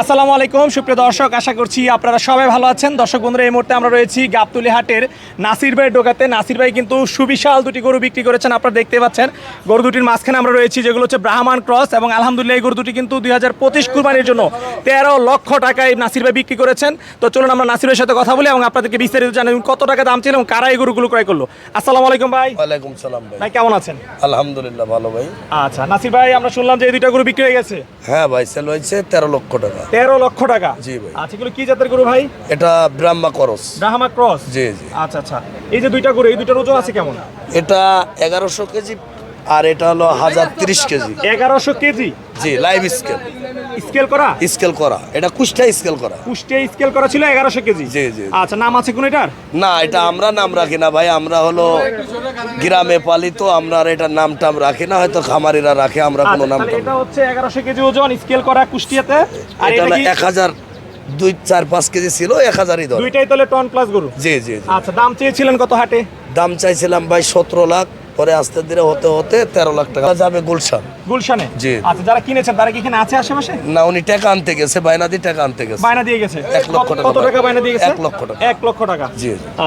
আসসালামু আলাইকুম সুপ্রিয় দর্শক আশা করছি আপনারা সবাই ভালো আছেন। দর্শক বন্ধুরা এই মুহূর্তে আমরা রয়েছি গাবতুলি হাটের নাসির ভাই ডোকাতে। নাসির ভাই কিন্তু সুবিশাল দুটি গরু বিক্রি করেছেন আপনারা দেখতে পাচ্ছেন। গরু দুটির মাঝখানে আমরা রয়েছি যেগুলো হচ্ছে ব্রাহ্মণ ক্রস এবং আলহামদুলিল্লাহ এই গরু দুটি কিন্তু দুই হাজার পঁচিশ কুরবানির জন্য তেরো লক্ষ টাকায় নাসির ভাই বিক্রি করেছেন। তো চলুন আমরা নাসির ভাইয়ের সাথে কথা বলি এবং আপনাদেরকে বিস্তারিত জানাই কত টাকা দাম ছিল এবং কারা এই গরুগুলো ক্রয় করল। আসসালামু আলাইকুম ভাই। ওয়ালাইকুম সালাম ভাই। ভাই কেমন আছেন? আলহামদুলিল্লাহ ভালো ভাই। আচ্ছা নাসির ভাই আমরা শুনলাম যে এই দুইটা গরু বিক্রি হয়ে গেছে। হ্যাঁ ভাই সেল হয়েছে তেরো লক্ষ টাকা। তেরো লক্ষ টাকা। জি ভাই। আচ্ছা এগুলো কি জাতের গরু ভাই? এটা ব্রাহ্মা ক্রস। Brahma cross? জি জি। আচ্ছা আচ্ছা। এই যে দুইটা গরু এই দুইটার ওজন আছে কেমন? এটা এগারোশো কেজি আর এটা হলো হাজার তিরিশ কেজি। এগারোশো কেজি? জি লাইভ স্কেল স্কেল করা? স্কেল করা। এটা কুষ্টা স্কেল করা। কুষ্টে স্কেল করা ছিল এগারোশো কেজি? জি, জি। আচ্ছা নাম আছে কোন এটার? না এটা আমরা নাম রাখি না ভাই আমরা হলো গ্রামে পালিত আমরা আর এটার নাম টাম রাখি না হয়তো খামারিরা রাখে আমরা কোনো আচ্ছা, নাম এটা হচ্ছে এগারোশো কেজি ওজন স্কেল করা কুষ্টিয়াতে আর এটা এটা হলো এক হাজার দুই চার পাঁচ কেজি ছিল এক হাজারই ধরে। দুইটাই তাহলে টন প্লাস গরু? জি জি। আচ্ছা দাম চেয়েছিলেন কত হাটে? দাম চাইছিলাম ভাই সতেরো লাখ। পরে আস্তে ধীরে হতে হতে তেরো লাখ টাকা যাবে গুলশান। গুলশানে? জি। আচ্ছা যারা কিনেছেন তারা কি এখানে আছে আশেপাশে? না উনি টাকা আনতে গেছে বাইনা দিয়ে টাকা আনতে গেছে। বায়না দিয়ে গেছে। এক লক্ষ টাকা কত টাকা বায়না দিয়ে গেছে? এক লক্ষ টাকা। এক লক্ষ টাকা। জি জি। আচ্ছা।